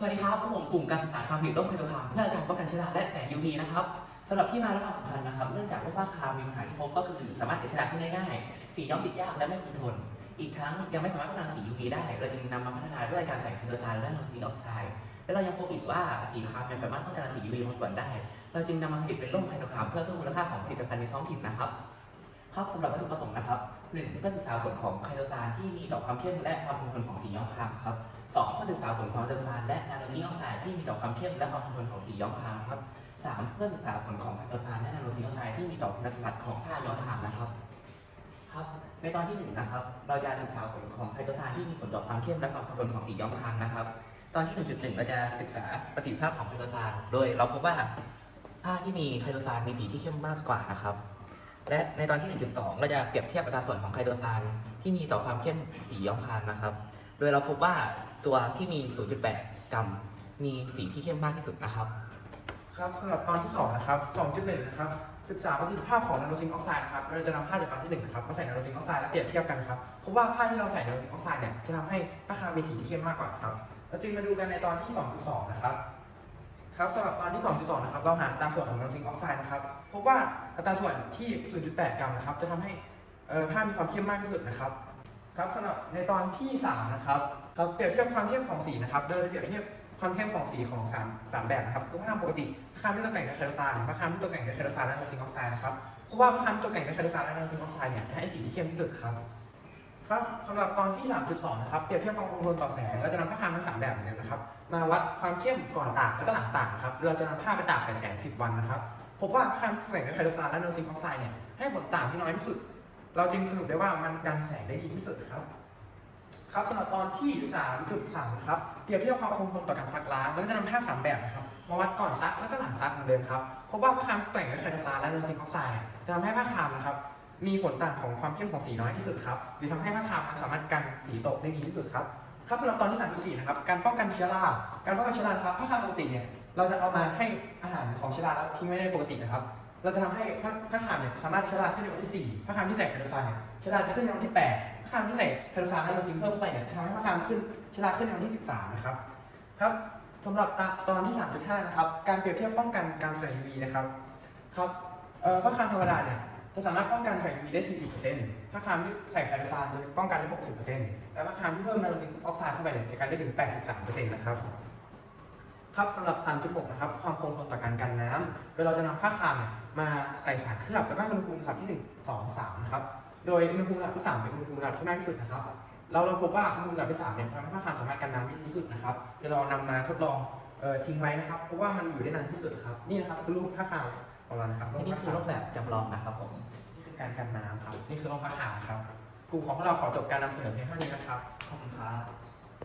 สวัสดีครับผมกลุ่มการศึกษาความผลิตร่มไคโตคามเพื่อการป้องกันเชื้อราและแสง UV นะครับสำหรับที่มาและความสำคัญนะครับ เนื่องจากว่าฟ้าคามมีปัญหาที่พบก็คือสามารถเกิดเชื้อราขึ้นได้ง่าย สีย้อมติดยากและไม่คงทน อีกทั้งยังไม่สามารถป้องกันสี UV ได้ เราจึงนำมาพัฒนาด้วยการใส่ไคโตซานและโนซินออกไซด์และเรายังพบอีกว่าสีคามยังสามารถป้องกันสี UV บางส่วนได้ เราจึงนำมาผลิตเป็นร่มไคโตคามเพื่อเพิ่มมูลค่าของผลิตภัณฑ์ในท้องถิ่นนะครับ ครับสำหรับวัตถุประสงค์นะครับหนึ่งเพื่อศึกษาผลของไคโตซานที่มีต่อความเข้มและความคงทนของสีย้อมครามครับสองเพื่อศึกษาผลของไคโตซานและนาโนซิงออกไซด์ที่มีต่อความเข้มและความคงทนของสีย้อมครามครับสามเพื่อศึกษาผลของไคโตซานและนาโนซิงออกไซด์ที่มีต่อคุณสมบัติของผ้าย้อมครามนะครับครับ ในตอนที่หนึ่งนะครับ เราจะศึกษาผลของไคโตซานที่มีผลต่อความเข้มและความคงทนของสีย้อมครามนะครับ ตอนที่ 1.1 เราจะศึกษาประสิทธิภาพของไคโตซานโดยเราพบว่าผ้าที่มีไคโตซานมีสีที่เข้มมากกว่านะครับ และในตอนที่ 1.2 เราจะเปรียบเทียบอัตราส่วนของไคโตซานที่มีต่อความเข้มสีย้อมคามนะครับ โดยเราพบว่าตัวที่มี 0.8 กรัม มีสีที่เข้มมากที่สุดนะครับ ครับสำหรับตอนที่ 2 นะครับ 2.1 นะครับ ศึกษาประสิทธิภาพของนาโนซิงค์ออกไซด์นะครับ เราจะนำผ้าจากตอนที่1นะครับมาใส่นาโนซิงค์ออกไซด์และเปรียบเทียบกันครับเพราะว่าผ้าที่เราใส่นาโนซิงค์ออกไซด์เนี่ยจะทำให้ราคามีสีที่เข้มมากกว่าครับ เราจึงมาดูกันในตอนที่ 2.2 นะครับ ครับสำหรับตอนที่ 2.2นะ เราหาตราส่วนของนาโนซิงค์ออกไซด์นะครับพบว่าอัตราส่วนที่ 0.8 กรัมนะครับ จะทำให้ผ้ามีความเข้มมากที่สุดนะครับ ครับสำหรับในตอนที่ 3 นะครับเราเปรียบเทียบความเข้มของสีนะครับโดยเปรียบเทียบความเข้มของสีของสามสามแบบนะครับคือผ้าปกติผ้าที่ตกแต่งด้วยไคโตซานผ้าที่ตกแต่งด้วยไคโตซานและโนซิงค์ออกไซด์นะครับเพราะว่าผ้าที่ตกแต่งด้วยไคโตซานและโนซิงค์ออกไซด์เนี่ยจะให้สีที่เข้มที่สุดครับ ครับสำหรับตอนที่ 3.2 นะครับ เปรียบเทียบความคงทนต่อแสง เราจะนำผ้าคามทั้งสามแบบนี้นะครับ มาวัดความเข้มก่อนตากและก็หลังตากนะครับ เราจะนำผ้าไปตากใส่แสง10 วันนะครับ พบว่าผ้าคามแต่งด้วยไคโตซานและโนซิงค์ออกไซด์เนี่ย ให้ผลต่างที่น้อยที่สุด เราจึงสรุปได้ว่ามันกันแสงได้ดีที่สุดครับ ครับสำหรับตอนที่ 3.3นะครับ เปรียบเทียบความคงทนต่อการซักล้างแล้วก็จะนำผ้าสามแบบนะครับ มาวัดก่อนซักแล้วก็หลังซักเหมือนเดิมครับเพราะว่าผ้าคามแต่งด้วยไคโตซานและโนซิงค์ออกไซด์จะทำให้ผ้าคามนะครับ มีผลต่างของความเข้มของสีน้อยที่สุดครับหรือทำให้ผ้าคามสามารถกันสีตกได้ดีที่สุดครับครับสำหรับตอนที่3.4นะครับ การป้องกันเชื้อรา การป้องกันเชื้อราครับผ้าคามปกติเนี่ย เราจะเอามาให้อาหารของเชื้อราแล้วทิ้งไว้ในปกตินะครับ เราจะทำให้ผ้าผ้าคามเนี่ยสามารถเชื้อราขึ้นในวันที่4ผ้าคามที่ใส่ไคโตซานเนี่ยเชื้อราจะขึ้นในวันที่8ผ้าคามที่ใส่ไคโตซานและโนซิงเพิ่มเข้าไปเนี่ยจะทำให้ผ้าคามขึ้นเชื้อราขึ้นในวันที่ 13 นะครับ ครับสำหรับตอนที่ 3.5 นะครับ การเปรียบเทียบป้องกันการใส่ UV นะครับ ครับเอ่อผ้าคามธรรมดาเนี่ย จะสามารถป้องกันใส่ UV ได้ 40%ผ้าคามที่ใส่ไคโตซานจะป้องกันได้ 60%และผ้าคามที่เพิ่มไนโตรซิงออกไซด์เข้าไปเนี่ยจะกันได้ถึง 83%นะครับ ครับสำหรับ3.6นะครับ ความคงทนต่อการกันน้ำโดยเราจะนำผ้าคามเนี่ยมาใส่สารเคลือบแล้วก็อุณหภูมิระดับที่ 1 2 3 นะครับ โดยอุณหภูมิระดับที่ 3 เป็นอุณหภูมิระดับที่มากที่สุดนะครับ เราเราพบว่าอุณหภูมิระดับที่3เนี่ยทำให้ผ้าคามสามารถกันน้ำได้ดีที่สุดนะครับเดี๋ยวเรานำมาทดลองเอ่อทิ้งไว้นะครับ เพราะว่ามันอยู่ได้นานที่สุดครับ นี่นะครับคือรูปผ้าคาม ของเรานะครับนี่คือรูปแบบจำลองนะครับผมนี่คือการกันน้ำครับ นี่คือรูปผ้าคามครับกลุ่มของพวกเราขอจบการนำเสนอเพียงเท่านี้นะครับ ขอบคุณครับ